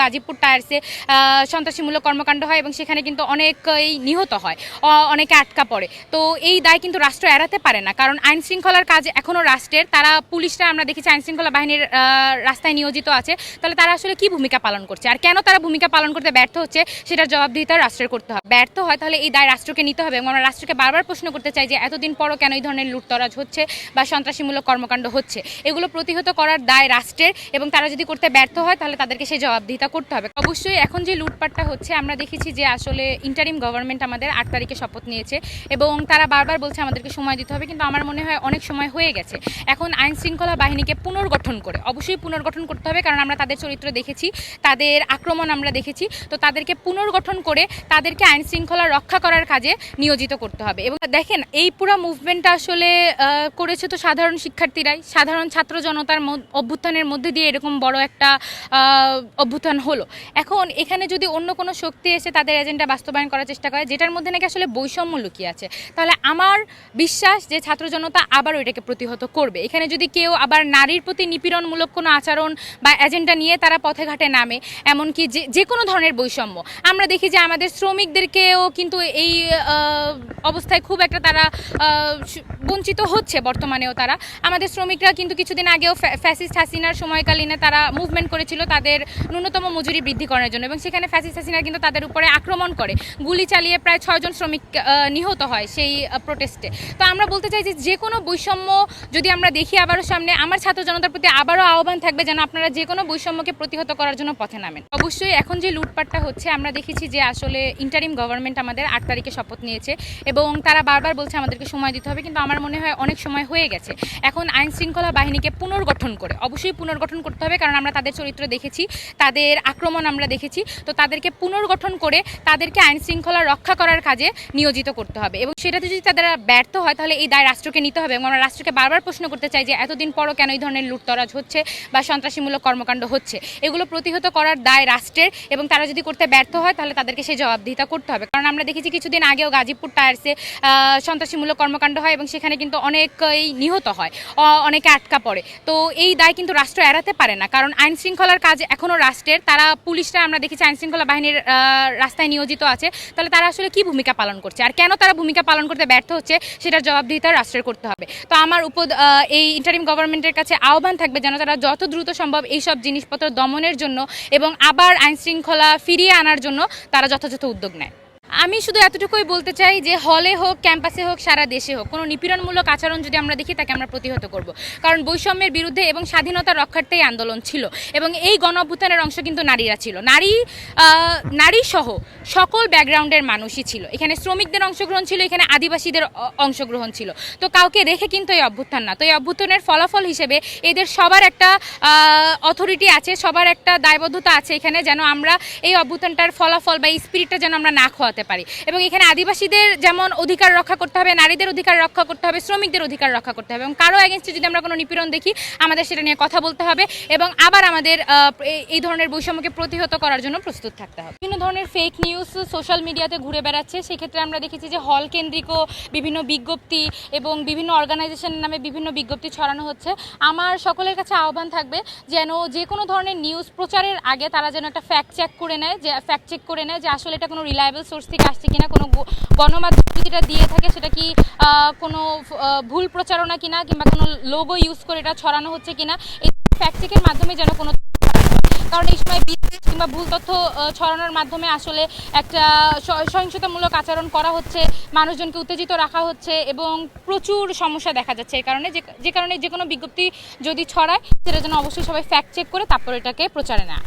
গাজীপুর টায়ার্সে সন্ত্রাসীমূলক কর্মকাণ্ড হয় এবং সেখানে কিন্তু অনেকেই নিহত হয় অনেকে আটকা পড়ে। তো এই দায় কিন্তু রাষ্ট্র এড়াতে পারে না, কারণ আইন শৃঙ্খলার কাজ এখনও রাষ্ট্রের। তারা পুলিশরা, আমরা দেখেছি আইন শৃঙ্খলা বাহিনীর রাস্তায় নিয়োজিত আছে। তাহলে তারা আসলে কি ভূমিকা পালন করছে? আর কেন তারা ভূমিকা পালন করতে ব্যর্থ হচ্ছে সেটার জবাবদিহিতা রাষ্ট্রের করতে হবে। ব্যর্থ হয় তাহলে এই দায় রাষ্ট্রকে নিতে হবে এবং আমরা রাষ্ট্রকে বারবার প্রশ্ন করতে চাই যে এতদিন পরও কেন এই ধরনের লুটতরাজ হচ্ছে বা সন্ত্রাসীমূলক কর্মকাণ্ড হচ্ছে? এগুলো প্রতিহত করার দায় রাষ্ট্রের এবং তারা যদি করতে ব্যর্থ হয় তাহলে তাদেরকে সেই জবাবদিহিতা করতে হবে। অবশ্যই এখন যে লুটপাটটা হচ্ছে আমরা দেখেছি যে আসলে ইন্টারিম গভর্নমেন্ট আমাদের আট তারিখে শপথ নিয়েছে এবং তারা বারবার বলছে আমাদেরকে সময় দিতে হবে কিন্তু আমার মনে হয় অনেক সময় হয়ে গেছে। এখন আইন শৃঙ্খলা বাহিনীকে পুনর্গঠন করে অবশ্যই পুনর্গঠন করতে হবে কারণ আমরা তাদের চরিত্র দেখেছি তাদের আক্রমণ আমরা দেখেছি তো তাদেরকে পুনর্গঠন করে তাদেরকে আইন শৃঙ্খলা রক্ষা করার কাজে নিয়োজিত করতে হবে। এবং দেখেন এই পুরো মুভমেন্টটা আসলে করেছে তো সাধারণ শিক্ষার্থীরাই সাধারণ ছাত্র জনতার অভ্যুত্থানের মধ্যে দিয়ে এরকম বড় একটা আহ, অভ্যুত্থান হলো। এখন এখানে যদি অন্য কোনো শক্তি এসে তাদের এজেন্ডা বাস্তবায়ন করার চেষ্টা করে, যেটার মধ্যে নাকি আসলে বৈষম্য লুকিয়ে আছে, তাহলে আমার বিশ্বাস যে ছাত্র জনতা আবার ওইটাকে প্রতিহত করবে। এখানে যদি কেউ আবার নারীর প্রতি নিপীড়নমূলক কোনো আচরণ বা এজেন্ডা নিয়ে তারা পথে ঘাটে নামে, এমনকি যে যে কোনো ধরনের বৈষম্য। আমরা দেখি যে আমাদের শ্রমিকদেরকেও কিন্তু এই অবস্থায় খুব একটা তারা বঞ্চিত হচ্ছে বর্তমানেও তারা। আমাদের শ্রমিকরা কিন্তু কিছুদিন আগেও ফ্যা- ফ্যাসিস্ট হাসিনার সময়কালীনে তারা মুভমেন্ট করেছিল তাদের ন্যূনতম মজুরি বৃদ্ধি করার জন্য এবং সেখানে ফ্যাসিস্ট হাসিনা কিন্তু তাদের উপরে আক্রমণ করে। গুলি চালিয়ে প্রায় ছয়জন শ্রমিক নিহত হয় সেই প্রোটেস্টে তো আমরা বলতে চাই যে যে কোনো বৈষম্য যদি আমরা দেখি আবারও সামনে, আমার ছাত্র জনতার প্রতি আবারও আহ্বান থাকবে যেন আপনারা যে কোনো বৈষম্যকে প্রতিহত করার জন্য পথে নামেন। অবশ্যই এখন যে লুটপাটটা হচ্ছে, আমরা দেখেছি যে আসলে ইন্টারিম গভর্নমেন্ট আমাদের আট তারিখে শপথ নিয়েছে এবং তারা বারবার বলছে আমাদেরকে সময় দিতে হবে, কিন্তু আমার মনে হয় অনেক সময় হয়ে গেছে। এখন আইন শৃঙ্খলা বাহিনীকে পুনর্গঠন করে, অবশ্যই পুনর্গঠন করতে হবে কারণ আমরা তাদের চরিত্র দেখেছি, তাদের আক্রমণ আমরা দেখেছি, তো তাদেরকে পুনর্গঠন করে তাদেরকে আইন শৃঙ্খলা রক্ষা করার কাজে নিয়োজিত করতে হবে। এবং সেটাতে যদি তারা ব্যর্থ হয়, তাহলে এই দায় রাষ্ট্রকে নিতে হবে। এবং আমরা রাষ্ট্রকে বারবার প্রশ্ন করতে চাই যে, এতদিন পরও কেন এই ধরনের লুটতরাজ হচ্ছে বা সন্ত্রাসীমূলক কর্মকাণ্ড হচ্ছে? এগুলো প্রতিহত করার দায় রাষ্ট্রের এবং তারা যদি করতে ব্যর্থ হয়, তাহলে তাদেরকে সেই জবাবদিহিতা করতে হবে। কারণ আমরা দেখেছি কিছুদিন আগেও গাজীপুর টায়ার্সে সন্ত্রাসীমূলক কর্মকাণ্ড হয় এবং সেখানে কিন্তু অনেকেই নিহত হয় অনেকে আটকা পড়ে। তো এই দায় কিন্তু রাষ্ট্র এড়াতে পারে না, কারণ আইন শৃঙ্খলার কাজ এখনও রাষ্ট্রের। তারা পুলিশরা, আমরা দেখেছি আইন শৃঙ্খলা বাহিনীর রাস্তায় নিয়োজিত আছে। তাহলে তারা আসলে কি ভূমিকা পালন করছে? আর কেন তারা ভূমিকা পালন করতে ব্যর্থ হচ্ছে, সেটার জবাবদিহিতা রাষ্ট্রের করতে হবে। তো আমার উপ এই ইন্টারিম গভর্নমেন্টের কাছে আহ্বান থাকবে যেন তারা যত দ্রুত সম্ভব এই সব জিনিসপত্র দমনের জন্য এবং আবার আইন শৃঙ্খলা ফিরিয়ে আনার জন্য তারা যথাযথ উদ্যোগ নেয়। আমি শুধু এতটুকুই বলতে চাই যে হলে হোক, ক্যাম্পাসে হোক, সারা দেশে হোক, কোনো নিপীড়নমূলক আচরণ যদি আমরা দেখি, তাকে আমরা প্রতিহত করব। কারণ বৈষম্যের বিরুদ্ধে এবং স্বাধীনতা রক্ষার্থেই আন্দোলন ছিল। এবং এই গণ অভ্যুত্থানের অংশ কিন্তু নারীরা ছিল। নারী নারী সহ সকল ব্যাকগ্রাউন্ডের মানুষই ছিল। এখানে শ্রমিকদের অংশগ্রহণ ছিল, এখানে আদিবাসীদের অংশগ্রহণ ছিল। তো কাউকে রেখে কিন্তু এই অভ্যুত্থান না। তো এই অভ্যুত্থানের ফলাফল হিসেবে এদের সবার একটা অথরিটি আছে, সবার একটা দায়বদ্ধতা আছে এখানে যেন আমরা এই অভ্যুত্থানটার ফলাফল বা এই স্পিরিটটা যেন আমরা না খোয়াতে পারি। এবং এখানে আদিবাসীদের যেমন অধিকার রক্ষা করতে হবে, নারীদের অধিকার রক্ষা করতে হবে, শ্রমিকদের অধিকার রক্ষা করতে হবে এবং কারও এগেনস্টে যদি আমরা কোনো নিপীড়ন দেখি, আমাদের সেটা নিয়ে কথা বলতে হবে এবং আবার আমাদের এই ধরনের বৈষম্যকে প্রতিহত করার জন্য প্রস্তুত থাকতে হবে। বিভিন্ন ধরনের ফেক নিউজ সোশ্যাল মিডিয়াতে ঘুরে বেড়াচ্ছে। সেক্ষেত্রে আমরা দেখেছি যে হল কেন্দ্রিক বিভিন্ন বিজ্ঞপ্তি এবং বিভিন্ন অর্গানাইজেশনের নামে বিভিন্ন বিজ্ঞপ্তি ছড়ানো হচ্ছে। আমার সকলের কাছে আহ্বান থাকবে যেন যে কোনো ধরনের নিউজ প্রচারের আগে তারা যেন একটা ফ্যাক্ট চেক করে নেয়, যে ফ্যাক্ট চেক করে নেয় যে আসলে এটা কোনো রিলায়েবল সোর্স থেকে আসছে কিনা, কোনো গণমাধ্যম যদি এটা দিয়ে থাকে, সেটা কি কোনো ভুল প্রচারণা কিনা কিংবা কোনো লোগো ইউজ করে এটা ছড়ানো হচ্ছে কিনা, এই ফ্যাক্ট চেকের মাধ্যমে যেন কোনো কারণ এই সময় বিদ্বেষ কিংবা ভুল তথ্য ছড়ানোর মাধ্যমে আসলে একটা সহিংসতামূলক আচরণ করা হচ্ছে, মানুষজনকে উত্তেজিত রাখা হচ্ছে এবং প্রচুর সমস্যা দেখা যাচ্ছে। এই কারণে যে যে কারণে যে কোনো বিজ্ঞপ্তি যদি ছড়ায়, সেটা যেন অবশ্যই সবাই ফ্যাক্ট চেক করে তারপর এটাকে প্রচারে নেয়।